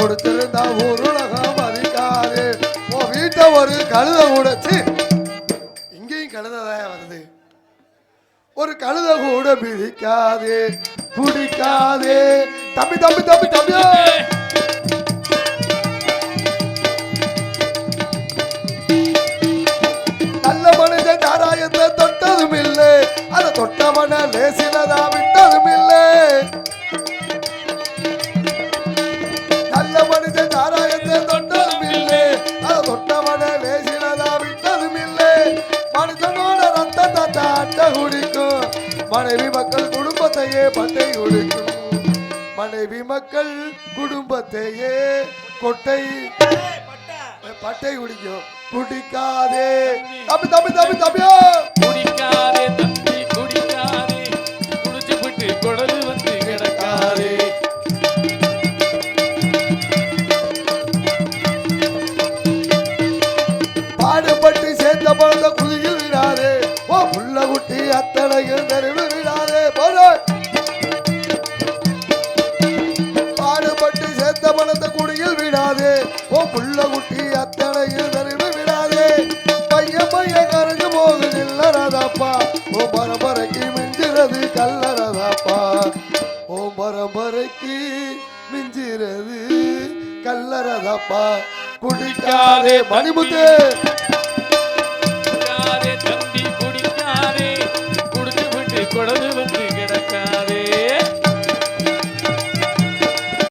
கொடுத்திருந்தா ஊருலகம் மதிக்காது உன் வீட்டை ஒரு கழுத உடைச்சு இங்கேயும் கழுததான் வருது. ஒரு கழுத கூட பிடிக்காது. பிடிக்காது. தம்பி தம்பி தம்பி தம்பி! நல்ல மனுஷன் தாராயத்தை தொட்டதும் இல்லை. அதை தொட்டவன லேசிலதான் விட்டு மனைவி மக்கள் குடும்பத்தையே பட்டை குடிக்கும் மனைவி மக்கள் குடும்பத்தையே கொட்டை பட்டை குடிக்கும் குடிக்காதே. தம்பி தம்பி தம்பி தம்பியோ குடிக்காதே தம்பி குடிக்காதே. குடிச்சு விட்டு குடலு வந்து கிடக்காதே. பாடுபட்டு சேர்ந்த பழந்த புள்ள கத்தடையில் அத்தனையில் தெருவு விடாதே போல. பாடுபட்டு சேர்த்த பழந்த குடியில் விடாதே. ஓ புள்ள குட்டி அத்தனையில் தெருவு விடாதே பையன் பையன் கரைஞ்சு போகுது இல்லறதாப்பா ஓ பரம்பரைக்கு மிஞ்சிறது கல்லறதாப்பா. ஓ பரம்பரைக்கு மிஞ்சிறது கல்லறதாப்பா. குடிக்காதே மணிமுத்து.